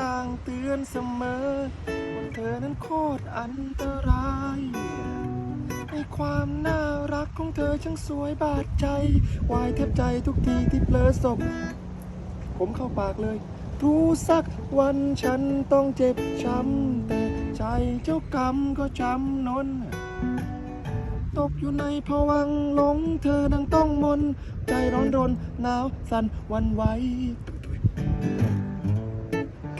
ต่างเตือนเสมอว่าเธอนั้นโคตรอันตราย ในความน่ารักของเธอช่างสวยบาดใจ วายแทบใจทุกทีที่เผลอสบผมเข้าปากเลย รู้สักวันฉันต้องเจ็บช้ำแต่ใจเจ้ากรรมก็จำนนตกอยู่ในภวังหลงเธอดังต้องมน ใจร้อนรนหนาวสั่นวันไหว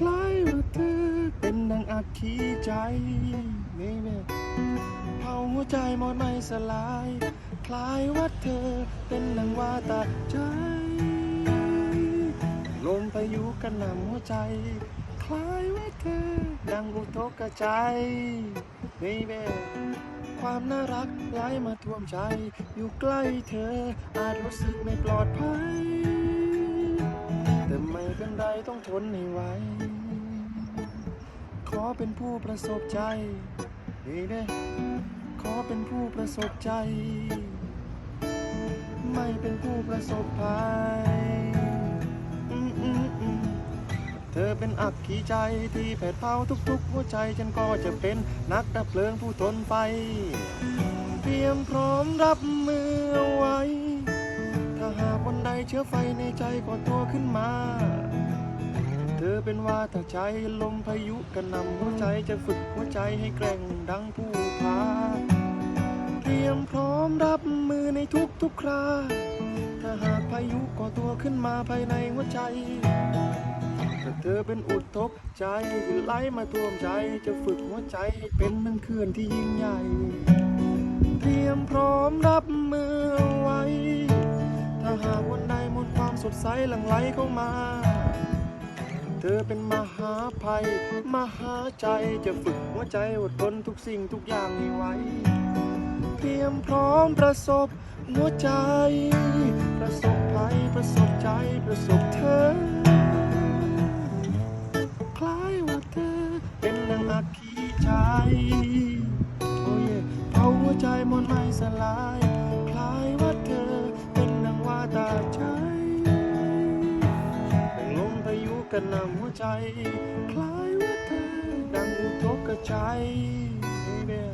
คล้ายว่าเธอเป็นดังอักขีใจนี่แม่เผาหัวใจหมดไม่สลาย คล้ายว่าเธอเป็นดังว่าตาใจลมพายุกระหน่ำหัวใจ คล้ายว่าเธอดังอุทกใจนี่แม่ความน่ารักไหลมาท่วมใจ อยู่ใกล้เธอ อาจรู้สึกไม่ปลอดภัย แต่ไม่เป็นไรต้องทนให้ไหว ขอเป็นผู้ประสบใจนี่เด้ขอเป็นผู้ประสบใจ ไม่เป็นผู้ประสบภัยเธอเป็นอักขีใจที่แผดเผาทุกๆ หัวใจฉันก็จะเป็นนักดับเพลิงผู้ทนไฟ เตรียมพร้อมรับมือเอาไว้ ถ้าหากวันใดเชื้อไฟในใจก่อตัวขึ้นมา เธอเป็นว่าถ้าใจลมพายุกระนำหัวใจจะฝึกหัวใจให้แกร่งดังผู้พา เตรียมพร้อมรับมือในทุกๆครา ถ้าหากพายุก่อตัวขึ้นมาภายในหัวใจ ถ้าเธอเป็นอุทกใจไหลมาท่วมใจจะฝึกหัวใจให้เป็นนังเขื่อนที่ยิ่งใหญ่ เตรียมพร้อมรับมือไว้ ถ้าหากวันใดมนต์ความสดใสหลั่งไหลเข้ามา เธอเป็นมหาภัย มหาใจจะฝึกหัวใจอดทนทุกสิ่งทุกอย่างให้ไว้เตรียมพร้อมประสบหัวใจ ประสบภัยประสบใจประสบเธอ คล้ายว่าเธอเป็นนางอักขีใจ โอ้ยเผาหัวใจมนไม่สลาย กระนำหัวใจ คล้ายว่าเธอดังอุทกใจเบ้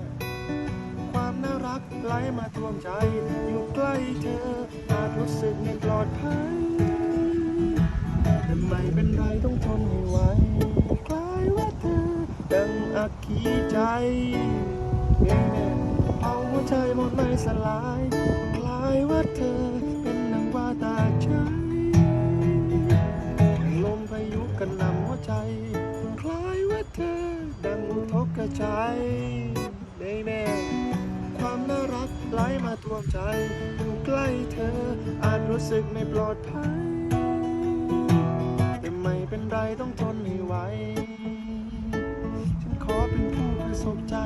ความน่ารักไหลมาท่วมใจ อยู่ใกล้เธออาจรู้สึกไม่ปลอดภัยแต่ไม่เป็นไรต้องทนให้ไหวคล้ายว่าเธอดังอักขีใจเน่ๆเอาหัวใจหมดไม่สลาย คล้ายว่าเธอ ใจแน่ความน่ารักไหลมาท่วมใจอยู่ใกล้เธอ อาจรู้สึกไม่ปลอดภัย แต่ไม่เป็นไรต้องทนให้ไหวฉันขอเป็นผู้ประสบใจ